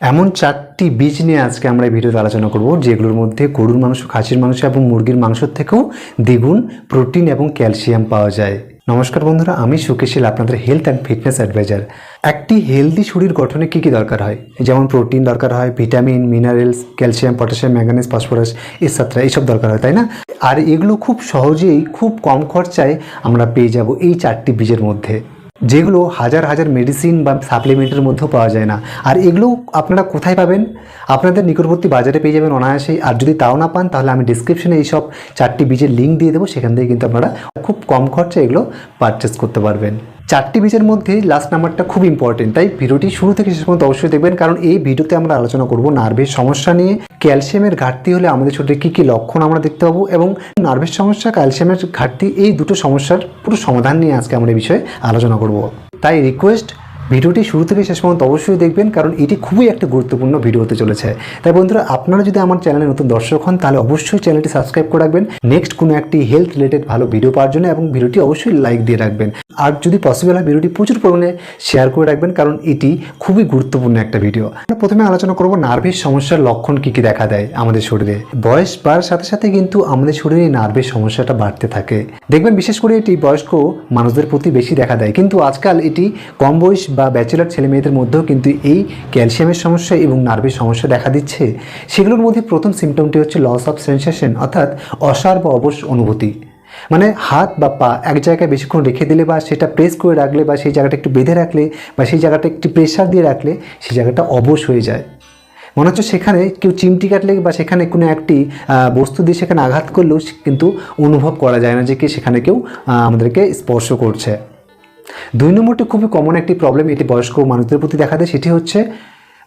এমন চারটি বীজ নিয়ে আজকে আমরা এই ভিডিওতে আলোচনা করব, যেগুলোর মধ্যে গরুর মাংস, খাসির মাংস এবং মুরগির মাংসের থেকেও দ্বিগুণ প্রোটিন এবং ক্যালসিয়াম পাওয়া যায়। নমস্কার বন্ধুরা, আমি সুকেশিল, আপনাদের হেলথ অ্যান্ড ফিটনেস অ্যাডভাইজার একটি হেলদি শরীর গঠনে কী কী দরকার হয়? যেমন প্রোটিন দরকার হয়, vitamin minerals calcium potassium manganese phosphorus etcetera এইসব দরকার হয়, তাই না? আর এগুলো খুব সহজেই, খুব কম খরচায় আমরা পেয়ে যাব এই চারটি বীজের মধ্যে। যেগুলো হাজার হাজার মেডিসিন বা সাপ্লিমেন্টের মধ্যেও পাওয়া যায় না। আর এগুলো আপনারা কোথায় পাবেন? আপনাদের নিকটবর্তী বাজারে পেয়ে যাবেন অনায়াসেই। আর যদি তাও না পান, তাহলে আমি ডিসক্রিপশনে এই সব চারটি বীজের লিঙ্ক দিয়ে দেবো। সেখান থেকে কিন্তু আপনারা খুব কম খরচে এগুলো পারচেস করতে পারবেন। চারটি বিচের মধ্যে লাস্ট নাম্বারটা খুব ইম্পর্টেন্ট তাই ভিডিওটি শুরু থেকে শেষ পর্যন্ত অবশ্যই দেখবেন, কারণ এই ভিডিওতে আমরা আলোচনা করব নার্ভের সমস্যা নিয়ে ক্যালসিয়ামের ঘাটতি হলে আমাদের শরীরে কী কী লক্ষণ আমরা দেখতে পাবো এবং নার্ভের সমস্যা ক্যালসিয়ামের ঘাটতি, এই দুটো সমস্যার পুরো সমাধান নিয়ে আজকে আমরা এই বিষয়ে আলোচনা করব। তাই রিকোয়েস্ট ভিডিওটি শুরু থেকে শেষ পর্যন্ত অবশ্যই দেখবেন, কারণ এটি খুবই একটা গুরুত্বপূর্ণ ভিডিও হতে চলেছে। তাই বন্ধুরা, আপনারা যদি আমার চ্যানেলে নতুন দর্শক হন, তাহলে অবশ্যই চ্যানেলটি সাবস্ক্রাইব করে রাখবেন। নেক্সট কোনো একটি হেলথ রিলেটেড ভালো ভিডিও পাওয়ার জন্য এবং ভিডিওটি অবশ্যই লাইক দিয়ে রাখবেন। আর যদি পসিবল হয়, ভিডিওটি প্রচুর পরিমাণে শেয়ার করে রাখবেন, কারণ এটি খুবই গুরুত্বপূর্ণ একটা ভিডিও আমরা প্রথমে আলোচনা করব নার্ভের সমস্যার লক্ষণ কী কী দেখা দেয় আমাদের শরীরে। বয়স বাড়ার সাথে সাথে কিন্তু আমাদের শরীরে নার্ভের সমস্যাটা বাড়তে থাকে। দেখবেন, বিশেষ করে এটি বয়স্ক মানুষদের প্রতি বেশি দেখা দেয়। কিন্তু আজকাল এটি কম বয়স বা ব্যাচেলার ছেলে মেয়েদের মধ্যেও কিন্তু এই ক্যালসিয়ামের সমস্যা এবং নার্ভের সমস্যা দেখা দিচ্ছে। সেগুলোর মধ্যে প্রথম সিমটমটি হচ্ছে লস অফ সেন্সেশন অর্থাৎ অসার বা অবশ অনুভূতি। মানে হাত বা পা এক জায়গায় বেশিক্ষণ রেখে দিলে বা সেটা প্রেস করে রাখলে বা সেই জায়গাটা একটু বেঁধে রাখলে বা সেই জায়গাটা একটু প্রেশার দিয়ে রাখলে সেই জায়গাটা অবশ হয়ে যায়। মনে হচ্ছে সেখানে কেউ চিমটি কাটলে বা সেখানে কোনো একটি বস্তু দিয়ে সেখানে আঘাত করলেও কিন্তু অনুভব করা যায় না যে কি সেখানে কেউ আমাদেরকে স্পর্শ করছে। দুই নম্বরটি খুবই কমন একটি প্রবলেম এটি বয়স্ক মানুষদের প্রতি দেখা দেয়, সেটি হচ্ছে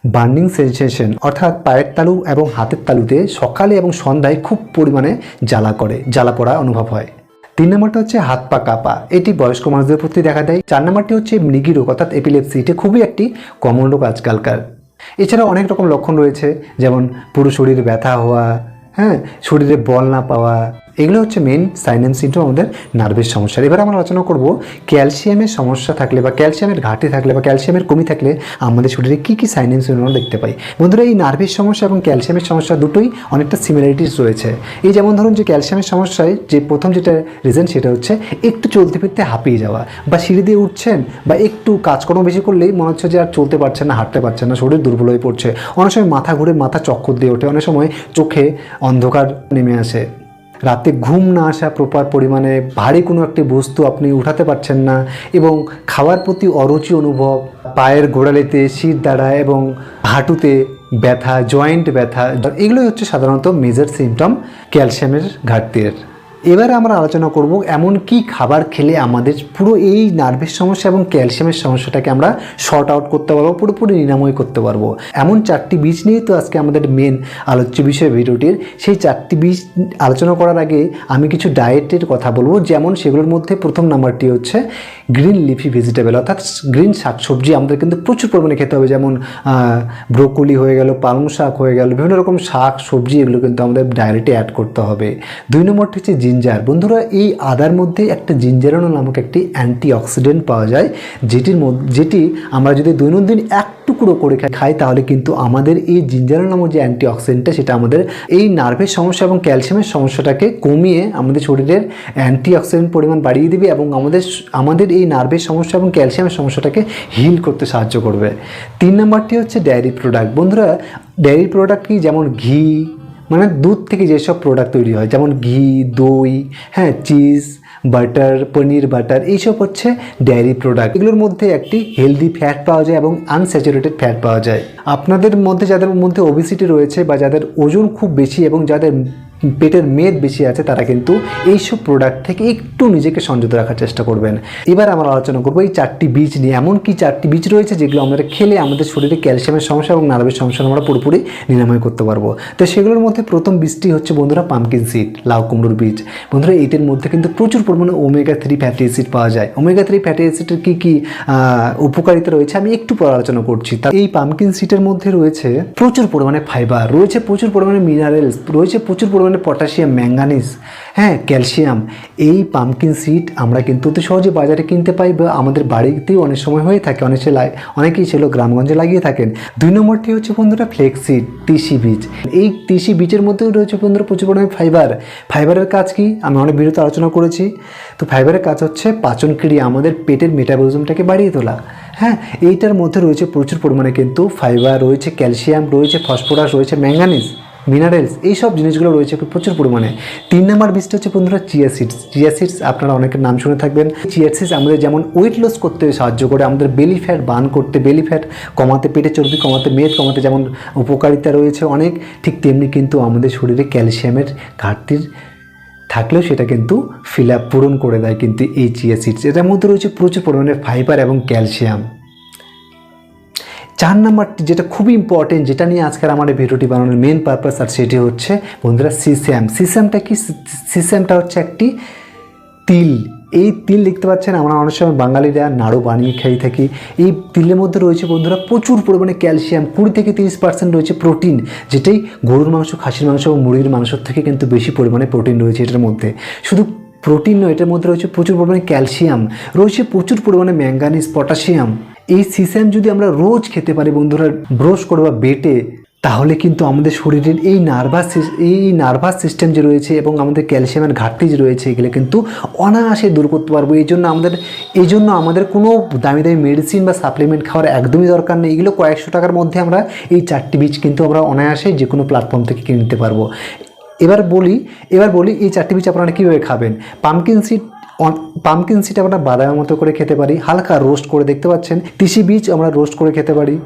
বার্নিং সেন্সেশন অর্থাৎ পায়ের তালু এবং হাতের তালুতে সকালে এবং সন্ধ্যায় খুব পরিমাণে জ্বালা করে, জ্বালা পড়া অনুভব হয়। তিন নম্বরটা হচ্ছে হাত পা কাঁপা, এটি বয়স্ক মানুষদের প্রতি দেখা দেয়। চার নম্বরটি হচ্ছে মৃগী রোগ, অর্থাৎ এপিলেপসি এটি খুবই একটি কমন রোগ আজকালকার। এছাড়া অনেক রকম লক্ষণ রয়েছে, যেমন পুরো শরীরে ব্যথা হওয়া হ্যাঁ শরীরে বল না পাওয়া এগুলো হচ্ছে মেন সাইন অ্যান্ড আমাদের নার্ভের সমস্যা। এবার আমরা আলোচনা করব ক্যালসিয়ামের সমস্যা থাকলে বা ক্যালসিয়ামের ঘাটতি থাকলে বা ক্যালসিয়ামের কমি থাকলে আমাদের শরীরে কী কী সাইন অ্যান্ড দেখতে পাই। বন্ধুরা, এই নার্ভের সমস্যা এবং ক্যালসিয়ামের সমস্যা দুটোই অনেকটা সিমিলারিটিস রয়েছে। এই যেমন ধরুন যে ক্যালসিয়ামের সমস্যায় যে প্রথম যেটা রিজন সেটা হচ্ছে একটু চলতে ফিরতে হাঁপিয়ে যাওয়া বা সিঁড়ি দিয়ে উঠছেন বা একটু কাজকর্ম বেশি করলেই মনে হচ্ছে যে আর চলতে পারছেন না, হাঁটতে পারছেন না, শরীর দুর্বল হয়ে পড়ছে। অনেক সময় মাথা ঘুরে মাথা চক্কর দিয়ে ওঠে, অনেক সময় চোখে অন্ধকার নেমে আসে। রাতে ঘুম না আসা প্রপার পরিমাণে ভারী কোনো একটি বস্তু আপনি উঠাতে পারছেন না এবং খাওয়ার প্রতি অরুচি অনুভব, পায়ের গোড়ালিতে শীত দাঁড়া এবং হাঁটুতে ব্যথা, জয়েন্ট ব্যথা, এগুলোই হচ্ছে সাধারণত মেজর সিমটম ক্যালসিয়ামের ঘাটতির। এবারে আমরা আলোচনা করব এমন কি খাবার খেলে আমাদের পুরো এই নার্ভের সমস্যা এবং ক্যালসিয়ামের সমস্যাটাকে আমরা শর্ট আউট করতে পারব, পুরোপুরি নিরাময় করতে পারব। এমন চারটি বীজ নিয়েই তো আজকে আমাদের মেন আলোচ্য বিষয় ভিডিওটির। সেই চারটি বীজ আলোচনা করার আগে আমি কিছু ডায়েটের কথা বলব। যেমন সেগুলোর মধ্যে প্রথম নাম্বারটি হচ্ছে গ্রিন লিফি ভেজিটেবল অর্থাৎ গ্রিন শাকসবজি। আমাদের কিন্তু প্রচুর পরিমাণে খেতে হবে। যেমন ব্রোকলি হয়ে গেল, পালং শাক হয়ে গেল, বিভিন্ন রকম শাক সবজি এগুলো কিন্তু আমাদের ডায়েটে অ্যাড করতে হবে। দুই নম্বরটি হচ্ছে জিঞ্জার বন্ধুরা, এই আদার মধ্যে একটা জিঞ্জারানো নামক একটি অ্যান্টি অক্সিডেন্ট পাওয়া যায়, যেটির যেটি আমরা যদি দৈনন্দিন এক টুকরো করে খাই, তাহলে কিন্তু আমাদের এই জিঞ্জারানো নামক যে অ্যান্টি অক্সিডেন্টটা সেটা আমাদের এই নার্ভের সমস্যা এবং ক্যালসিয়ামের সমস্যাটাকে কমিয়ে আমাদের শরীরের অ্যান্টি অক্সিডেন্ট পরিমাণ বাড়িয়ে দিবে এবং আমাদের আমাদের এই নার্ভের সমস্যা এবং ক্যালসিয়ামের সমস্যাটাকে হিল করতে সাহায্য করবে। তিন নম্বরটি হচ্ছে ডেয়ারি প্রোডাক্ট বন্ধুরা ডেয়ারি প্রোডাক্ট কি? যেমন ঘি মানে দুধ থেকে যেসব প্রোডাক্ট তৈরি হয়, যেমন ঘি, দই হ্যাঁ চিজ বাটার পনির বাটার এইসব হচ্ছে ডেয়ারি প্রোডাক্ট এগুলোর মধ্যে একটি হেলদি ফ্যাট পাওয়া যায় এবং আনস্যাচুরেটেড ফ্যাট পাওয়া যায়। আপনাদের মধ্যে, যাদের মধ্যে ওবিসিটি রয়েছে বা যাদের ওজন খুব বেশি এবং যাদের পেটের মেদ বেশি আছে, তারা কিন্তু এইসব প্রোডাক্ট থেকে একটু নিজেকে সংযত রাখার চেষ্টা করবেন। এবার আমরা আলোচনা করব এই চারটি বীজ নিয়ে। এমন কি চারটি বীজ রয়েছে যেগুলো আমরা খেলে আমাদের শরীরে ক্যালসিয়ামের সমস্যা এবং নার্ভের সমস্যা আমরা পুরোপুরি নিরাময় করতে পারব। তো সেগুলোর মধ্যে প্রথম বীজটি হচ্ছে বন্ধুরা পামকিন সিড লাউ কুমড়োর বীজ। বন্ধুরা এইটির মধ্যে কিন্তু প্রচুর পরিমাণে ওমেগা থ্রি ফ্যাটি অ্যাসিড পাওয়া যায়। ওমেগা থ্রি ফ্যাটি অ্যাসিডের কী কী উপকারিতা রয়েছে আমি একটু পরে আলোচনা করছি। তা এই পামকিন সিটের মধ্যে রয়েছে প্রচুর পরিমাণে ফাইবার রয়েছে প্রচুর পরিমাণে মিনারেলস রয়েছে প্রচুর পরিমাণে পরিমাণে পটাশিয়াম ম্যাঙ্গানিজ হ্যাঁ ক্যালসিয়াম, এই পামকিন সিড আমরা কিন্তু অতি সহজে বাজারে কিনতে পাই বা আমাদের বাড়িতেও অনেক সময় হয়ে থাকে। অনেক অনেকেই ছিল গ্রামগঞ্জে লাগিয়ে থাকেন। দুই নম্বরটি হচ্ছে বন্ধুরা ফ্লেক্সিড তিসি বীজ। এই তিসি বীজের মধ্যেও রয়েছে বন্ধুরা প্রচুর পরিমাণে ফাইবার। ফাইবারের কাজ কি? আমি অনেক বিরত আলোচনা করেছি। তো ফাইবারের কাজ হচ্ছে পাচন ক্রিয়া, আমাদের পেটের মেটাবলিজমটাকে বাড়িয়ে তোলা। হ্যাঁ এইটার মধ্যে রয়েছে প্রচুর পরিমাণে কিন্তু ফাইবার, রয়েছে ক্যালসিয়াম, রয়েছে ফসফরাস, রয়েছে ম্যাঙ্গানিজ মিনারেলস এই সব জিনিসগুলো রয়েছে প্রচুর পরিমাণে। তিন নম্বর বীজটা হচ্ছে বন্ধুরা চিয়া সিডস চিয়া আপনারা অনেকের নাম শুনে থাকবেন। চিয়া সিডস আমাদের যেমন ওয়েট লস করতে সাহায্য করে, আমাদের বেলি ফ্যাট বার্ন করতে বেলি ফ্যাট কমাতে, পেটে চর্বি কমাতে, মেদ কমাতে যেমন উপকারিতা রয়েছে অনেক, ঠিক তেমনি কিন্তু আমাদের শরীরে ক্যালসিয়ামের ঘাটতির থাকলেও সেটা কিন্তু ফিল পূরণ করে দেয় কিন্তু এই চিয়া সিডস এটার মধ্যে রয়েছে প্রচুর পরিমাণে ফাইবার এবং ক্যালসিয়াম চার নাম্বারটি যেটা খুবই ইম্পর্টেন্ট যেটা নিয়ে আজকের আমার এই ভিডিওটি বানানোর মেন পারপাস আর সেটি হচ্ছে, বন্ধুরা সিস্যাম সিস্যামটা কি? সিস্যামটা হচ্ছে একটি তিল। এই তিল দেখতে পাচ্ছেন, আমরা অনেক সময় বাঙালিরা নাড়ু বানিয়ে খেয়ে থাকি। এই তিলের মধ্যে রয়েছে, বন্ধুরা, প্রচুর পরিমাণে ক্যালসিয়াম, কুড়ি থেকে তিরিশ পার্সেন্ট রয়েছে প্রোটিন, যেটাই গরুর মাংস, খাসির মাংস এবং মুরগির মাংসর থেকে কিন্তু বেশি পরিমাণে প্রোটিন রয়েছে এটার মধ্যে। শুধু প্রোটিন নয়, এটার মধ্যে রয়েছে প্রচুর পরিমাণে ক্যালসিয়াম, রয়েছে প্রচুর পরিমাণে ম্যাঙ্গানিজ পটাশিয়াম এই সিস্যাম যদি আমরা রোজ খেতে পারি, বন্ধুরা, ব্রশ করে বা বেটে, তাহলে কিন্তু আমাদের শরীরের এই নার্ভাস এই নার্ভাস সিস্টেম যে রয়েছে এবং আমাদের ক্যালসিয়ামের ঘাটতি যে রয়েছে, এগুলো কিন্তু অনায়াসে দূর করতে পারব। এই জন্য আমাদের, এই জন্য আমাদের কোনো দামি দামি মেডিসিন বা সাপ্লিমেন্ট খাওয়ার একদমই দরকার নেই। এগুলো কয়েকশো টাকার মধ্যে আমরা এই চারটি বীজ কিন্তু আমরা অনায়াসে যে কোনো প্ল্যাটফর্ম থেকে কিনতে পারব। এবার বলি এবার বলি, এই চারটি বীজ আপনারা কীভাবে খাবেন? পামকিন সিড পামকিন সিট আমরা বাদামের মতো করে খেতে পারি, হালকা রোস্ট করে দেখতে পাচ্ছেন। তিসি বীজ আমরা রোস্ট করে খেতে পারি।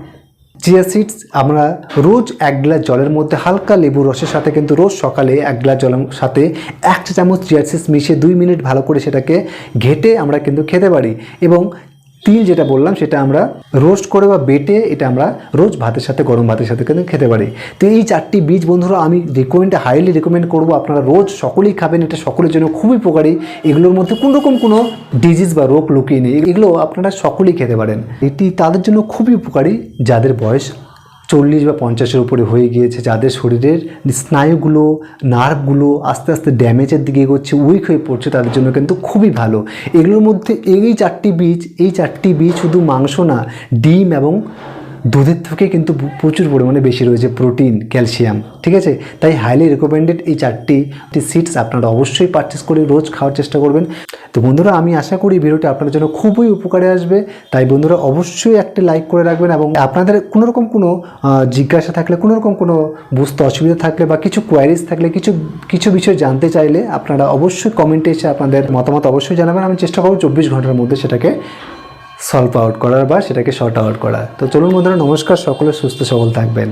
চিয়া সিডস আমরা রোজ এক গ্লাস জলের মধ্যে হালকা লেবু রসের সাথে কিন্তু রোজ সকালে এক গ্লাস জলের সাথে এক চামচ চিয়া সিডস মিশিয়ে দুই মিনিট ভালো করে সেটাকে ঘেটে আমরা কিন্তু খেতে পারি। এবং তিল যেটা বললাম, সেটা আমরা রোস্ট করে বা বেটে এটা আমরা রোজ ভাতের সাথে, গরম ভাতের সাথে কিন্তু খেতে পারি। তো এই চারটি বীজ বন্ধুরা, আমি রেকমেন্ড হাইলি রেকমেন্ড করব। আপনারা রোজ সকলেই খাবেন, এটা সকলের জন্য খুবই উপকারী। এগুলোর মধ্যে কোনো রকম কোনো ডিজিজ বা রোগ লুকিয়ে নেই। এগুলো আপনারা সকলেই খেতে পারেন। এটি তাদের জন্য খুবই উপকারী, যাদের বয়স চল্লিশ বা পঞ্চাশের উপরে হয়ে গিয়েছে, যাদের শরীরের স্নায়ুগুলো, নার্ভগুলো আস্তে আস্তে ড্যামেজের দিকে এগোচ্ছে উইক হয়ে পড়ছে, তাদের জন্য কিন্তু খুবই ভালো। এগুলোর মধ্যে এই চারটি বীজ, এই চারটি বীজ শুধু মাংস না, ডিম এবং দুধের থেকে কিন্তু প্রচুর পরিমাণে বেশি রয়েছে প্রোটিন, ক্যালসিয়াম, ঠিক আছে? তাই হাইলি রেকমেন্ডেড এই চারটি সিডস আপনারা অবশ্যই পারচেস করে রোজ খাওয়ার চেষ্টা করবেন। তো বন্ধুরা, আমি আশা করি ভিডিওটি আপনাদের জন্য খুবই উপকারে আসবে। তাই বন্ধুরা, অবশ্যই একটা লাইক করে রাখবেন এবং আপনাদের কোনো রকম কোনো জিজ্ঞাসা থাকলে কোনো রকম কোনো বুঝতে অসুবিধা থাকলে বা কিছু কোয়ারিজ থাকলে, কিছু কিছু বিষয় জানতে চাইলে আপনারা অবশ্যই কমেন্টে এসে আপনাদের মতামত অবশ্যই জানাবেন। আমি চেষ্টা করব চব্বিশ ঘণ্টার মধ্যে সেটাকে সলভ আউট করার বা সেটাকে শর্ট আউট করার। তো চলুন বন্ধুরা, নমস্কার, সকলে সুস্থ সবল থাকবেন।